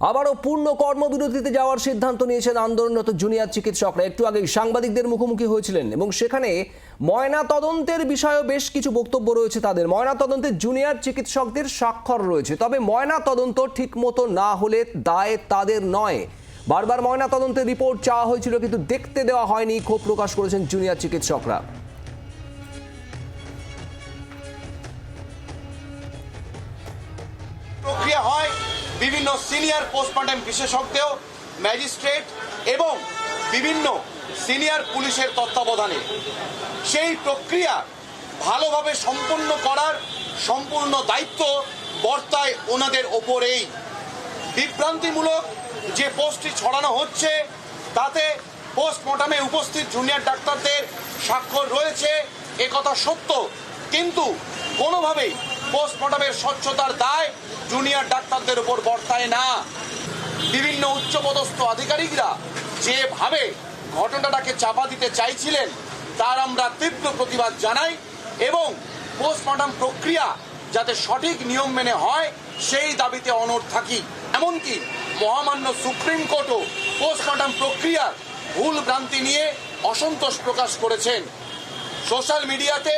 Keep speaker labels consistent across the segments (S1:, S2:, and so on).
S1: আবারও পূর্ণ কর্মবিরতিতে যাওয়ার সিদ্ধান্ত নিয়েছেন আন্দোলনরত জুনিয়র চিকিৎসকরা। একটু আগেই সাংবাদিকদের মুখোমুখি হয়েছিলেন এবং সেখানে ময়না তদন্তের বিষয়েও বেশ কিছু বক্তব্য রয়েছে তাদের। ময়না তদন্তে জুনিয়র চিকিৎসকদের স্বাক্ষর রয়েছে। তবে ময়না তদন্ত ঠিকমতো না হলে দায় তাদের নয়। বারবার ময়না তদন্তের রিপোর্ট চাওয়া হয়েছিল কিন্তু দেখতে দেওয়া হয়নি, ক্ষোভ প্রকাশ করেছেন জুনিয়র চিকিৎসকরা।
S2: প্রক্রিয়া হয় বিভিন্ন সিনিয়র পোস্টমর্টম বিশেষজ্ঞ ম্যাজিস্ট্রেট এবং বিভিন্ন সিনিয়র পুলিশের তত্ত্বাবধানে। সেই প্রক্রিয়া ভালোভাবে সম্পন্ন করার সম্পূর্ণ দায়িত্ব বর্তায় ওনাদের ওপরেই। বিভ্রান্তিমূলক যে পোস্টটি ছড়ানো হচ্ছে, তাতে পোস্টমর্টমে উপস্থিত জুনিয়র ডাক্তারদের স্বাক্ষর রয়েছে একথা সত্য। কিন্তু কোনোভাবেই পোস্টমর্টমের স্বচ্ছতার দায় জুনিয়র ডাক্তারদের উপর বর্তায় না। বিভিন্ন উচ্চপদস্থ আধিকারিকরা যেভাবে ঘটনাটাকে চাপা দিতে চাইছিলেন, তার আমরা তীব্র প্রতিবাদ জানাই এবং পোস্টমর্টম প্রক্রিয়া যাতে সঠিক নিয়ম মেনে হয়, সেই দাবিতে অনড় থাকি। এমনকি মহামান্য সুপ্রিম কোর্টও পোস্টমর্টম প্রক্রিয়ার ভুল ভ্রান্তি নিয়ে অসন্তোষ প্রকাশ করেছেন। সোশ্যাল মিডিয়াতে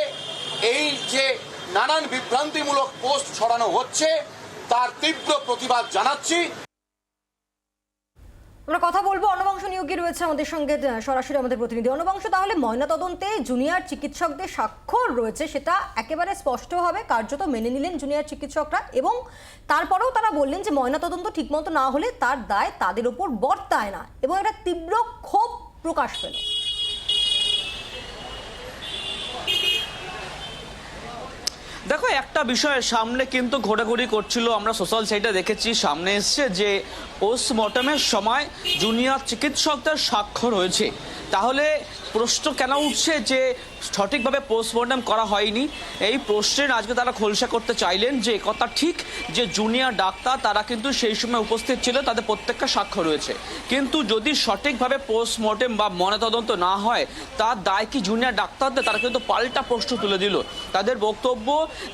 S2: এই যে নানান বিভ্রান্তিমূলক পোস্ট ছড়ানো হচ্ছে, তার তীব্র প্রতিবাদ জানাচ্ছি।
S3: আমরা কথা বলব অনবংশ নিয়োগী রয়েছে আমাদের সঙ্গে সরাসরি আমাদের প্রতিনিধি। অনবংশ তাহলে ময়নাতদন্তে জুনিয়র চিকিৎসকদের স্বাক্ষর রয়েছে, সেটা একেবারে স্পষ্ট হবে কার্যত মেনে নিলেন জুনিয়র চিকিৎসকরা এবং তারপরেও তারা বললেন যে ময়নাতদন্ত ঠিকমতো না হলে তার দায় তাদের উপর বর্তায় না এবং একটা তীব্র ক্ষোভ প্রকাশ পেল।
S4: দেখো, একটা বিষয় সামনে কিন্তু ঘোরাঘুরি করছিল, আমরা সোশ্যাল সাইটে দেখেছি, সামনে এসছে যে পোস্টমর্টমের সময় জুনিয়র চিকিৎসকদের স্বাক্ষর হয়েছে। তাহলে প্রশ্ন কেন উঠছে যে সঠিকভাবে পোস্টমর্টম করা হয়নি? এই প্রশ্নের আজকে তারা খোলসা করতে চাইলেন যে কথা ঠিক, যে জুনিয়র ডাক্তার তারা কিন্তু সেই সময় উপস্থিত ছিল, তাদের প্রত্যেকটা সাক্ষ্য রয়েছে। কিন্তু যদি সঠিকভাবে পোস্টমর্টেম বা ময়নাতদন্ত না হয়, তার দায় কি জুনিয়র ডাক্তারদের? তারা কিন্তু পাল্টা প্রশ্ন তুলে দিল। তাদের বক্তব্য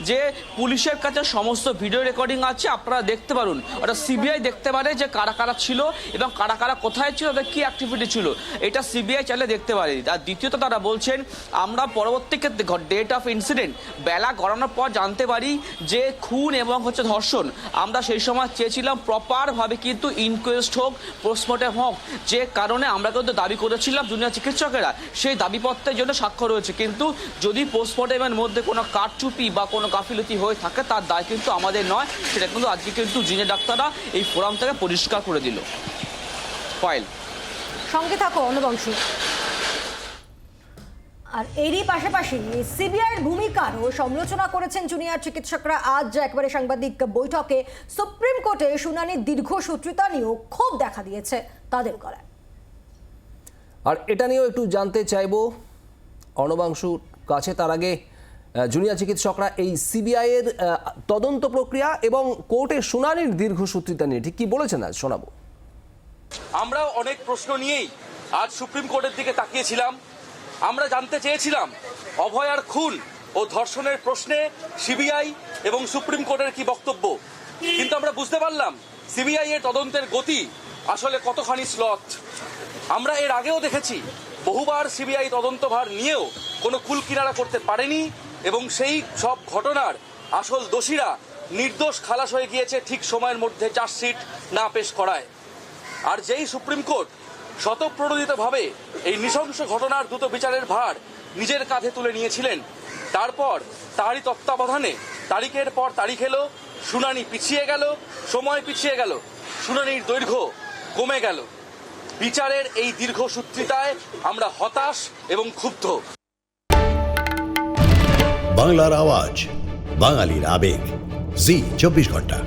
S4: যে পুলিশের কাছে সমস্ত ভিডিও রেকর্ডিং আছে, আপনারা দেখতে পারুন। ওটা সিবিআই দেখতে পারে যে কারা কারা ছিল এবং কারা কারা কোথায় ছিল, তাদের কী অ্যাক্টিভিটি ছিল। এটা সিবিআই চাইলে দেখতে পারে আর দ্বিতীয়ত তারা বলছেন, আমরা পরবর্তী ক্ষেত্রে ডেট অফ ইনসিডেন্ট বেলা গড়ানোর পর জানতে পারি যে খুন এবং হচ্ছে ধর্ষণ। আমরা সেই সময় চেয়েছিলাম প্রপারভাবে কিন্তু ইনকোয়েস্ট হোক পোস্টমর্টম হোক, যে কারণে আমরা কিন্তু দাবি করেছিলাম জুনিয়র চিকিৎসকেরা। সেই দাবিপত্রের জন্য স্বাক্ষর রয়েছে। কিন্তু যদি পোস্টমর্টমের মধ্যে কোনো কারচুপি বা কোনো গাফিলতি হয়ে থাকে, তার দায় কিন্তু আমাদের নয়। সেটা কিন্তু আজকে কিন্তু জুনিয়র ডাক্তাররা এই ফোরাম থেকে পরিষ্কার করে দিল। পায়েল
S3: সঙ্গে থাকো, অনবংশ। আর এরই পাশাপাশি সিবিআইয়ের ভূমিকারও সমালোচনা করেছেন জুনিয়র চিকিৎসকরা। আজ একবারে সাংবাদিক বৈঠকে সুপ্রিম কোর্টে শুনানির দীর্ঘসূত্রিতা নিয়েও ক্ষোভ দেখা দিয়েছে তাদের গলায়।
S1: আর এটা নিয়েও একটু জানতে চাইব অর্ণবাংশুর কাছে তার আগে জুনিয়র চিকিৎসকরা এই সিবিআইয়ের তদন্ত প্রক্রিয়া এবং কোর্টের শুনানির দীর্ঘসূত্রিতা নিয়ে ঠিক কি বলেছেন আজ শোনাবো।
S5: আমরা অনেক প্রশ্ন নিয়েই আজ সুপ্রিম কোর্টের দিকে তাকিয়েছিলাম। আমরা জানতে চেয়েছিলাম অভয়ার খুন ও ধর্ষণের প্রশ্নে সিবিআই এবং সুপ্রিম কোর্টের কি বক্তব্য। কিন্তু আমরা বুঝতে পারলাম, সিবিআই এর তদন্তের গতি আসলে কতখানি স্লথ আমরা এর আগেও দেখেছি, বহুবার সিবিআই তদন্তভার নিয়েও কোনো কুল কিনারা করতে পারেনি এবং সেই সব ঘটনার আসল দোষীরা নির্দোষ খালাস হয়ে গিয়েছে ঠিক সময়ের মধ্যে চার্জশিট না পেশ করায়। আর যেই সুপ্রিম কোর্ট শতপ্রণোদিতভাবে এই নৃশংস ঘটনার দ্রুত বিচারের ভার নিজের কাঁধে তুলে নিয়েছিলেন। তারপর তারই তত্ত্বাবধানে তারিখের পর তারিখ এলো, শুনানি পিছিয়ে গেল, সময় পিছিয়ে গেল, শুনানির দৈর্ঘ্য কমে গেল। বিচারের এই দীর্ঘসূত্রিতায় আমরা হতাশ এবং ক্ষুব্ধ।
S6: বাংলার আওয়াজ, বাঙালির আবেগ। জি, চব্বিশ ঘণ্টা।